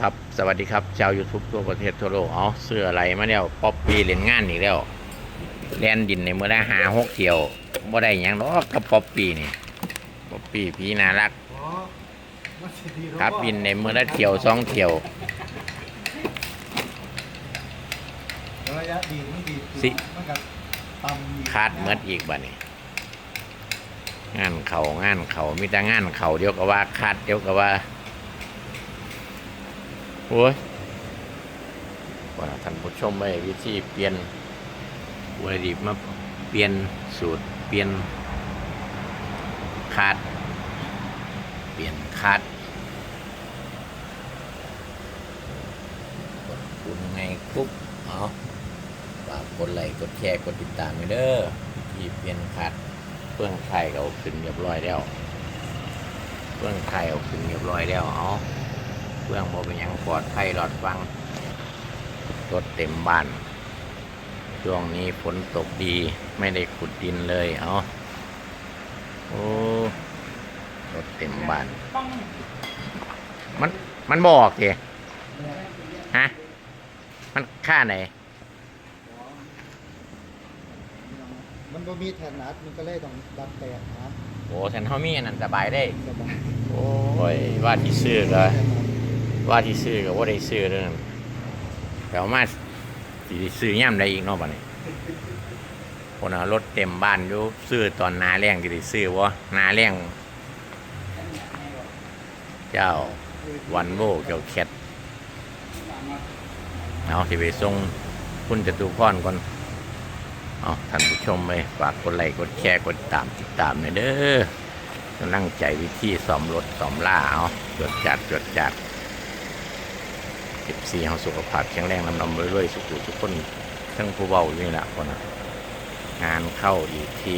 ครับ สวัสดีครับ ชาว YouTube ทั่วประเทศทั่วโลกเอาเสื้ออะไรมาแล้วป๊อปปี้เล่นงานอีกแล้วแลนดินในเมื่อได้หาหกเที่ยวบ่ได้หยังหรอกกับป๊อปปี้นี่ป๊อปปี้พี่น่ารักอ๋อมันสิดีครับบินในเมื่อได้เที่ยวสองเที่ยวระยะดีมันดีสิมันก็ต่ำอีกคาดเมื่ออีกบัดนี้งานเขางานเขามีแต่งานเขาเดียวก็ว่าคาดเดียวก็ว่า โอ้ยว่าท่านผู้ชมไปวิธีเปลี่ยนวัตถุดิบมาเปลี่ยนสูตร เปลี่ยนคาด เปลี่ยนคาดกดคุณไงปุ๊บเอาฝากกดไลค์กดแชร์กดติดตามไปเด้อที่เปลี่ยนคาดเพื่องไข่เอาขึ้นเรียบร้อยแล้วเพื่องไข่เอาขึ้นเรียบร้อยแล้วเอา เพื่องบ่เป็นหยังปลอดภัยรอดฟังรถเต็มบ้าน ช่วงนี้ฝนตกดีไม่ได้ขุดดินเลยเอาโอ้รถเต็มบ้าน มันมันบอกเจฮะ มันค่าไหน มันบ่มีแทนนัดมันก็เลยต้องดัดแปลงนะโอ้ฉันเขามีอันนั้นสบายได้ สบาย โอ้ยว่าที่ซื้อก็ ว่าที่ซื้อก็ว่าได้ซื้อเรื่องแต่ว่ามาสิซื้อย่ำได้อีกเนาะบัดนี้คนเอารถเต็มบ้านอยู่ซื้อตอนนาแรงที่ได้ซื้อวะนาแรงเจ้าวันโวเจ้าแคทเอาที่ไปส่งคุณจตุพรก่อนเอาท่านผู้ชมไปฝากกดไลค์กดแชร์กดติดตามติดตามหน่อยเด้อกำลังใจวิธีซ่อมรถซ่อมล่าเอาจดจัดจดจัด สิบสีเอาสุขภาพแข็งแรงนำนำเรื่อยๆสุขุทุกคนทั้งผู้เบาอยู่นี่แหละคนน่ะงานเข้าอีกที